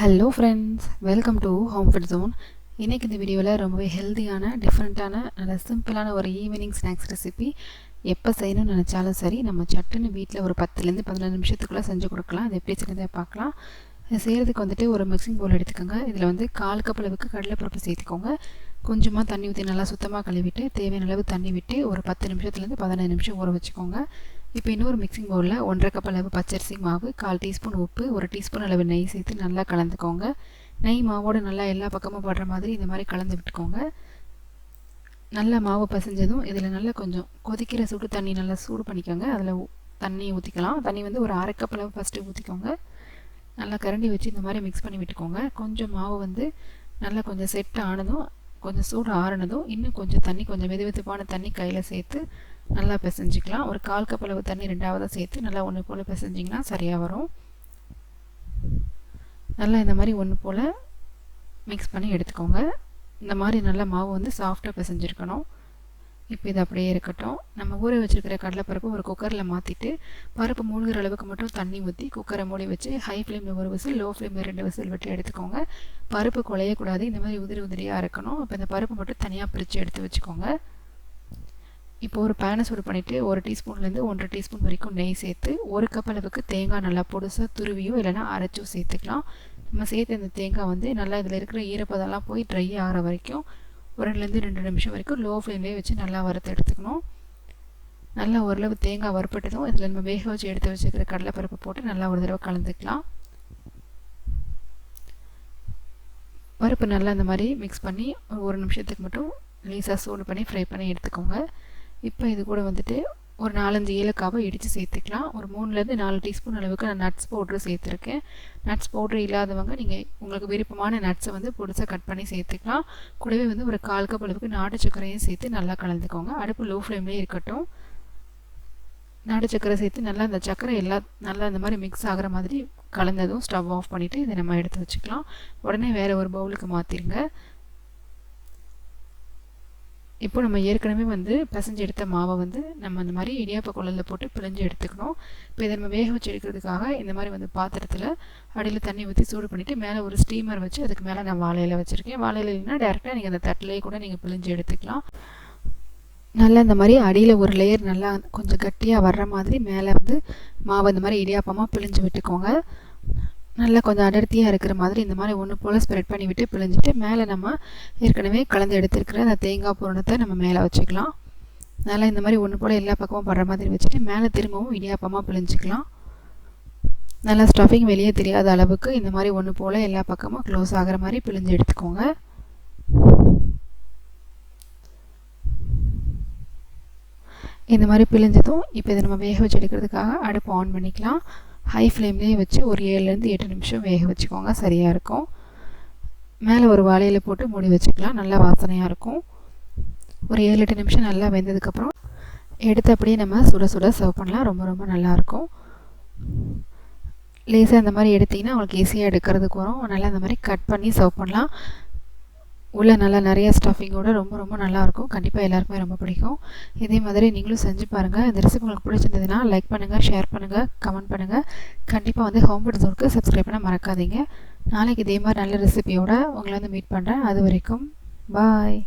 Hello friends welcome to home food zone இன்றைக்கி இந்த வீடியோவில் ரொம்பவே ஹெல்த்தியான டிஃப்ரெண்ட்டான நல்ல சிம்பிளான ஒரு ஈவினிங் ஸ்நாக்ஸ் ரெசிபி எப்போ செய்யணும்னு நினச்சாலும் சரி நம்ம சட்டுன்னு வீட்டில் ஒரு பத்துலேருந்து பதினஞ்சு நிமிஷத்துக்குள்ளே செஞ்சு கொடுக்கலாம். அது எப்படி செய்யறதை பார்க்கலாம். இது செய்கிறதுக்கு வந்துட்டு ஒரு மிக்சிங் பவுல் எடுத்துக்கோங்க. இதில் வந்து கால் கப் அளவுக்கு கடலைப்பருப்பு சேர்த்துக்கோங்க. கொஞ்சமாக தண்ணி ஊற்றி நல்லா சுத்தமாக கழுவிட்டு தேவையான அளவு தண்ணி விட்டு ஒரு பத்து நிமிஷத்துலேருந்து பதினஞ்சு நிமிஷம் ஊற வச்சுக்கோங்க. இப்போ இன்னொரு மிக்சிங் பவுலில் ஒன்றரை கப் அளவு பச்சரிசி மாவு கால் டீஸ்பூன் உப்பு ஒரு டீஸ்பூன் அளவு நெய் சேர்த்து நல்லா கலந்துக்கோங்க. நெய் மாவோடு நல்லா எல்லா பக்கமும் படுற மாதிரி இந்த மாதிரி கலந்து விட்டுக்கோங்க. நல்லா மாவு பசைஞ்சதும் இதில் நல்லா கொஞ்சம் கொதிக்கிற சுடு தண்ணி நல்லா சூடு பண்ணிக்கோங்க. அதில் தண்ணி ஊற்றிக்கலாம் தண்ணி வந்து ஒரு அரை கப் அளவு ஃபஸ்ட்டு ஊற்றிக்கோங்க நல்லா கரண்டி வச்சு இந்த மாதிரி மிக்ஸ் பண்ணி விட்டுக்கோங்க. கொஞ்சம் மாவு வந்து நல்லா கொஞ்சம் செட் ஆனதும் கொஞ்சம் சூடு ஆறினதும் இன்னும் கொஞ்சம் தண்ணி கொஞ்சம் வெது வெதுப்பான தண்ணி கையில் சேர்த்து நல்லா பிசைஞ்சிக்கலாம். ஒரு கால் கப் அளவு தண்ணி ரெண்டாவதாக சேர்த்து நல்லா ஒன்று போல் பிசைஞ்சிங்கன்னா சரியாக வரும். நல்லா இந்த மாதிரி ஒன்று போல் மிக்ஸ் பண்ணி எடுத்துக்கோங்க. இந்த மாதிரி நல்லா மாவு வந்து சாஃப்டாக பிசைஞ்சிருக்கணும். இப்போ இது அப்படியே இருக்கட்டும். நம்ம ஊற வச்சுருக்கிற கடலைப்பருப்பு ஒரு குக்கரில் மாற்றிட்டு பருப்பு மூழ்கிற அளவுக்கு மட்டும் தண்ணி ஊற்றி குக்கரை மூடி வச்சு ஹை ஃப்ளேமில் ஒரு விசில் லோ ஃப்ளேமில் ரெண்டு விசில் விட்டு எடுத்துக்கோங்க. பருப்பு குழையக்கூடாது இந்த மாதிரி உதிரி உதிரியாக இருக்கணும் இப்போ இந்த பருப்பு மட்டும் தனியாக பிரித்து எடுத்து வச்சுக்கோங்க. இப்போ ஒரு பேனை சூடு பண்ணிவிட்டு ஒரு டீஸ்பூன்லேருந்து ஒன்றரை டீஸ்பூன் வரைக்கும் நெய் சேர்த்து ஒரு கப் அளவுக்கு தேங்காய் நல்லா பொடுசாக துருவியோ இல்லைனா அரைச்சோ சேர்த்துக்கலாம். நம்ம சேர்த்த இந்த தேங்காய் வந்து நல்லா இதில் இருக்கிற ஈரப்பதெல்லாம் போய் ட்ரை ஆகிற வரைக்கும் ஒரு ரெண்டு நிமிஷம் வரைக்கும் லோ ஃப்ளேம்லேயே வச்சு நல்லா வறுத்து எடுத்துக்கணும். நல்லா ஓரளவு தேங்காய் வறுப்பட்டதும் இதில் நம்ம வேக வச்சு எடுத்து வச்சுக்கிற கடலைப்பருப்பு போட்டு நல்லா ஒரு தடவை கலந்துக்கலாம். பருப்பு நல்லா இந்த மாதிரி மிக்ஸ் பண்ணி ஒரு நிமிஷத்துக்கு மட்டும் லேசாக சூடு பண்ணி ஃப்ரை பண்ணி எடுத்துக்கோங்க. இப்போ இது கூட வந்துட்டு ஒரு நாலஞ்சு ஏலக்காவை இடித்து சேர்த்துக்கலாம். ஒரு மூணுலேருந்து நாலு டீஸ்பூன் அளவுக்கு நான் நட்ஸ் பவுட்ரு சேர்த்துருக்கேன். நட்ஸ் பவுட்ரு இல்லாதவங்க நீங்கள் உங்களுக்கு விருப்பமான நட்ஸை வந்து பொடிசாக கட் பண்ணி சேர்த்துக்கலாம். கூடவே வந்து ஒரு கால் கப் அளவுக்கு நாட்டு சர்க்கரையும் சேர்த்து நல்லா கலந்துக்கோங்க. அடுப்பு லோ ஃப்ளேம்லேயே இருக்கட்டும். நாட்டு சர்க்கரை சேர்த்து நல்லா அந்த சர்க்கரை எல்லா நல்லா இந்த மாதிரி மிக்ஸ் ஆகிற மாதிரி கலந்ததும் ஸ்டவ் ஆஃப் பண்ணிவிட்டு இதை நம்ம எடுத்து வச்சுக்கலாம். உடனே வேறு ஒரு பவுலுக்கு மாற்றிடுங்க இப்போ நம்ம ஏற்கனவே வந்து பிசைஞ்சு எடுத்த மாவை வந்து நம்ம இந்த மாதிரி இடியாப்ப குழலில் போட்டு பிழிஞ்சு எடுத்துக்கணும். இப்போ இதை நம்ம வேக வச்சு எடுக்கிறதுக்காக இந்த மாதிரி வந்து பாத்திரத்தில் அடியில் தண்ணி ஊற்றி சூடு பண்ணிவிட்டு மேலே ஒரு ஸ்டீமர் வச்சு அதுக்கு மேலே நான் வாழையில் வச்சுருக்கேன். வாழையில் இல்லைன்னா டேரெக்டாக நீங்கள் அந்த தட்டிலேயே கூட நீங்கள் பிழிஞ்சு எடுத்துக்கலாம். நல்லா இந்த மாதிரி அடியில் ஒரு லேயர் நல்லா கொஞ்சம் கட்டியாக வர்ற மாதிரி மேலே வந்து மாவு இந்த மாதிரி இடியாப்பமாக பிழிஞ்சு விட்டுக்கோங்க. நல்லா கொஞ்சம் அடர்த்தியாக இருக்கிற மாதிரி இந்த மாதிரி ஒன்று போல் ஸ்ப்ரெட் பண்ணி விட்டு பிழிஞ்சிட்டு மேலே நம்ம ஏற்கனவே கலந்து எடுத்துருக்கிற அந்த தேங்காய் பூரணத்தை நம்ம மேலே வச்சுக்கலாம். நல்லா இந்த மாதிரி ஒன்று போல் எல்லா பக்கமும் படுற மாதிரி வச்சுட்டு மேலே திரும்பவும் இடியாப்பமாக பிழிஞ்சிக்கலாம். நல்லா ஸ்டஃபிங் வெளியே தெரியாத அளவுக்கு இந்த மாதிரி ஒன்று போல் எல்லா பக்கமும் க்ளோஸ் ஆகிற மாதிரி பிழிஞ்சு எடுத்துக்கோங்க. இந்த மாதிரி பிழிஞ்சதும் இப்போ இதை நம்ம வேக வச்சு எடுக்கிறதுக்காக அடுப்பு ஆன் பண்ணிக்கலாம். ஹை ஃப்ளேம்லேயே வச்சு ஒரு ஏழுலேருந்து எட்டு நிமிஷம் வேக வச்சுக்கோங்க. சரியாக இருக்கும். மேலே ஒரு வாழையில் போட்டு மூடி வச்சுக்கலாம். நல்லா வாசனையாக இருக்கும். ஒரு ஏழு எட்டு நிமிஷம் நல்லா வெந்ததுக்கப்புறம் எடுத்து அப்படியே நம்ம சுட சுட சர்வ் பண்ணலாம். ரொம்ப ரொம்ப நல்லாயிருக்கும் லேசாக இந்த மாதிரி எடுத்திங்கன்னா உங்களுக்கு ஈஸியாக எடுக்கிறதுக்கு வரும். நல்லா இந்த மாதிரி கட் பண்ணி சர்வ் பண்ணலாம். உள்ளே நல்லா நிறைய ஸ்டஃபிங்கோட ரொம்ப ரொம்ப நல்லாயிருக்கும். கண்டிப்பாக எல்லாருக்குமே ரொம்ப பிடிக்கும். இதே மாதிரி நீங்களும் செஞ்சு பாருங்கள் இந்த ரெசிபி உங்களுக்கு பிடிச்சிருந்ததுன்னா லைக் பண்ணுங்கள் ஷேர் பண்ணுங்கள் கமெண்ட் பண்ணுங்கள் கண்டிப்பாக வந்து ஹோம் ஃபுட் ஜோனுக்கு சப்ஸ்கிரைப் பண்ண மறக்காதீங்க. நாளைக்கு இதே மாதிரி நல்ல ரெசிபியோட உங்களை வந்து மீட் பண்ணுறேன் அது வரைக்கும் பாய்